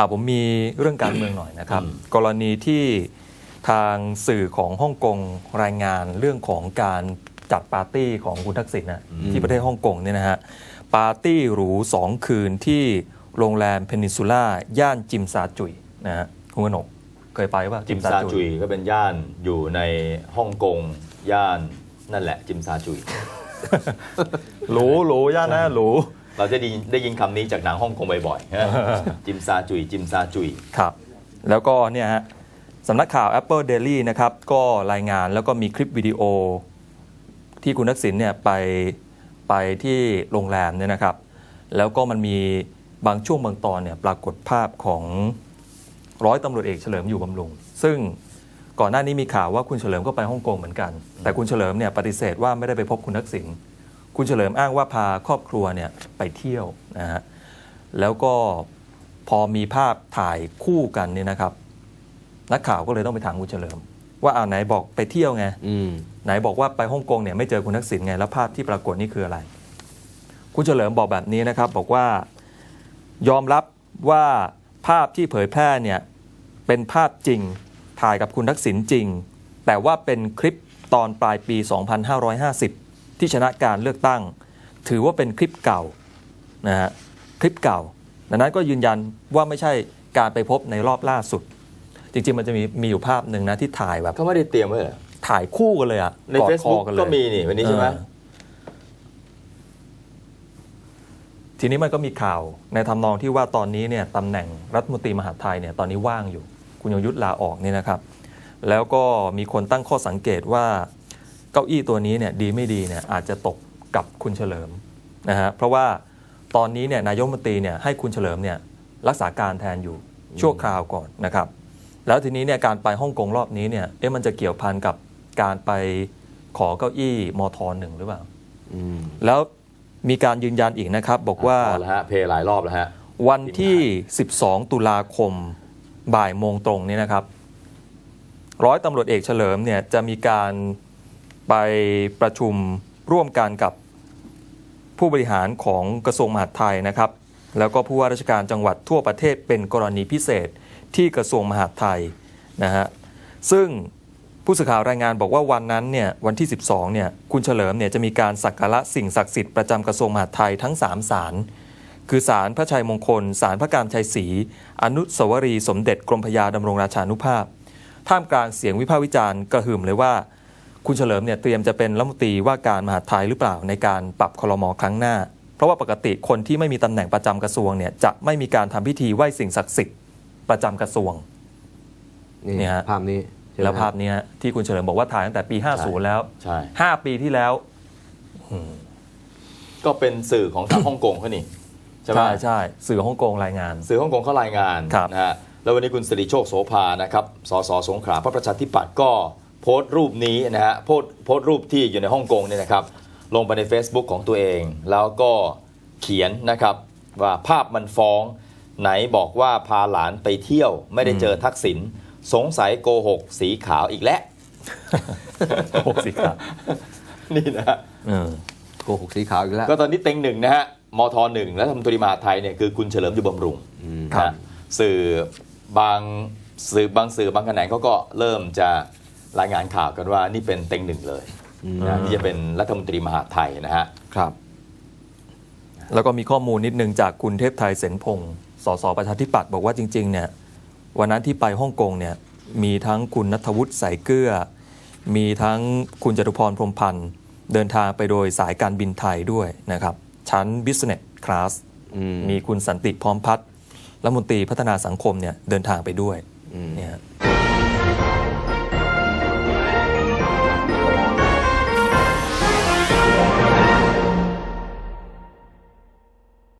อ่าผมมีเรื่องการเมืองหน่อยนะครับอืมกรณีที่ทางสื่อของฮ่องกงรายงานเรื่องของการจัดปาร์ตี้ของคุณทักษิณนะที่ประเทศฮ่องกงเนี่ยนะฮะปาร์ตี้หรูสองคืนที่โรงแรมเพนินซูล่าย่านจิมซาจุยนะฮะคุณกนกเคยไปป่ะจิมซาจุยก็เป็นย่านอยู่ในฮ่องกงย่านนั่นแหละจิมซาจุยหรูหรูย่านนะหรู เราจะได้ยินได้ยินคำนี้จากหนังฮ่องกงบ่อยๆฮะจิมซาจุย จิมซาจุย ครับ แล้วก็เนี่ยฮะสำนักข่าว Apple Daily นะครับ ก็รายงานแล้วก็มีคลิปวิดีโอ ที่คุณทักษิณเนี่ยไปไปที่โรงแรมเนี่ยนะครับ แล้วก็มันมีบางช่วงบางตอนเนี่ยปรากฏภาพของร้อยตำรวจเอกเฉลิมอยู่บำรุง ซึ่งก่อนหน้านี้มีข่าวว่าคุณเฉลิมก็ไปฮ่องกงเหมือนกัน แต่คุณเฉลิมเนี่ยปฏิเสธว่าไม่ได้ไปพบคุณทักษิณ คุณเฉลิมอ้างว่าพาครอบครัวเนี่ยไปเที่ยวนะฮะแล้วก็พอมีภาพถ่ายคู่กันเนี่ยนะครับนักข่าวก็เลยต้องไปถามคุณเฉลิม ว่าอ่าไหนบอกไปเที่ยวไงอืมไหนบอกว่าไปฮ่องกงเนี่ยไม่เจอคุณทักษิณไงแล้วภาพที่ปรากฏนี่คืออะไร คุณเฉลิมบอกแบบนี้นะครับ บอกว่ายอมรับว่าภาพที่เผยแพร่เนี่ยเป็นภาพจริงถ่ายกับคุณทักษิณจริง แต่ว่าเป็นคลิปตอนปลายปี 2550 ที่ชนะการเลือกตั้ง ถือว่าเป็นคลิปเก่านะฮะคลิปเก่า ดังนั้นก็ยืนยันว่าไม่ใช่การไปพบในรอบล่าสุด จริงๆมันจะมีมีอยู่ภาพหนึ่งนะที่ถ่ายแบบเขาไม่ได้เตรียมไว้เหรอถ่ายคู่กันเลยอะในกอดคอ Facebook กันเลยก็มีนี่วันนี้ใช่ไหมเออทีนี้มันก็มีข่าวในทำนองที่ว่าตอนนี้เนี่ยตำแหน่งรัฐมนตรีมหาดไทยเนี่ยตอนนี้ว่างอยู่ คุณยงยุทธลาออกนี่นะครับ แล้วก็มีคนตั้งข้อสังเกตว่า เก้าอี้ตัวนี้เนี่ยดีไม่ดีเนี่ยอาจจะตกกับคุณเฉลิมนะฮะเพราะว่าตอนนี้เนี่ยนายกรัฐมนตรีเนี่ยให้คุณเฉลิมเนี่ยรักษาการแทนอยู่ชั่วคราวก่อนนะครับ แล้วทีนี้เนี่ยการไปฮ่องกงรอบนี้เนี่ยเอ๊ะมันจะเกี่ยวพันกับการไปขอเก้าอี้มทหนึ่งหรือเปล่าอืมแล้วมีการยืนยันอีกนะครับ บอกว่าพอแล้วฮะเพลย์หลายรอบแล้วฮะวันที่ 12 ตุลาคมบ่ายโมงตรงนี้นะครับ ร้อยตำรวจเอกเฉลิมเนี่ยจะมีการ ไปประชุมร่วมกันกับผู้บริหารของกระทรวงมหาดไทยนะครับ แล้วก็ผู้ว่าราชการจังหวัดทั่วประเทศเป็นกรณีพิเศษที่กระทรวงมหาดไทยนะฮะซึ่งผู้สื่อข่าวรายงานบอกว่าวันนั้นเนี่ยวันที่ 12เนี่ยคุณเฉลิมเนี่ยจะมีการสักการะสิ่งศักดิ์สิทธิ์ประจำกระทรวงมหาดไทยทั้ง 3 ศาลคือศาลพระชัยมงคลศาลพระการชัยศรีอนุสาวรีย์สมเด็จกรมพยาดำรงราชานุภาพ ท่ามกลางเสียงวิพากษ์วิจารณ์กระหึ่มเลยว่า คุณเฉลิมเนี่ยเตรียมจะเป็นรัฐมนตรีว่าการมหาดไทยหรือเปล่าในการปรับคลมครั้งหน้า เพราะว่าปกติคนที่ไม่มีตำแหน่งประจำกระทรวงเนี่ยจะไม่มีการทำพิธีไหว้สิ่งศักดิ์สิทธิ์ประจำกระทรวงนี่เนี่ยฮะภาพนี้ใช่ไหมแล้วภาพนี้ฮะที่คุณเฉลิมบอกว่าถ่ายตั้งแต่ปี 50 แล้วใช่5ปีที่แล้วก็เป็นสื่อของทางฮ่องกงเขานี่ใช่ไหมใช่ใช่สื่อฮ่องกงรายงาน สื่อฮ่องกงเขารายงานครับนะฮะแล้ววันนี้คุณสิริโชคโสภานะครับสสสงขลาพระประชาธิปัตย์ก็ โพสต์รูปนี้นะฮะโพสต์โพสต์รูปที่อยู่ในฮ่องกงเนี่ยนะครับ ลงไปใน Facebook ของตัวเอง แล้วก็เขียนนะครับว่าภาพมันฟ้องไหนบอกว่าพาหลานไปเที่ยวไม่ได้เจอทักษิณสงสัยโกหกสีขาวอีกแล้วหกสิครับนี่นะฮะเออโกหกสีขาวอีกแล้ว ก็ตอนนี้เต็งหนึ่งนะฮะมทหนึ่งและรัฐมนตรีมหาดไทยเนี่ยคือคุณเฉลิมอยู่บำรุงอืมครับนะสื่อบางสื่อบางสื่อบางแขนงเขาก็เริ่มจะ รายงานข่าวกันว่านี่เป็นเต็งหนึ่งเลยอืมนะที่จะเป็นรัฐมนตรีมหาดไทยนะฮะครับ แล้วก็มีข้อมูลนิดนึงจากคุณเทพไทยเสนพงศ์สสประชาธิปัตย์บอกว่าจริงๆเนี่ยวันนั้นที่ไปฮ่องกงเนี่ยมีทั้งคุณนัทวุฒิสายเกลือมีทั้งคุณจตุพรพรหมพันธ์เดินทางไปโดยสายการบินไทยด้วยนะครับ ชั้น Business Class อืมมีคุณสันติพร้อมพัฒน์รัฐมนตรีพัฒนาสังคมเนี่ยเดินทางไปด้วยอืมเนี่ยฮะ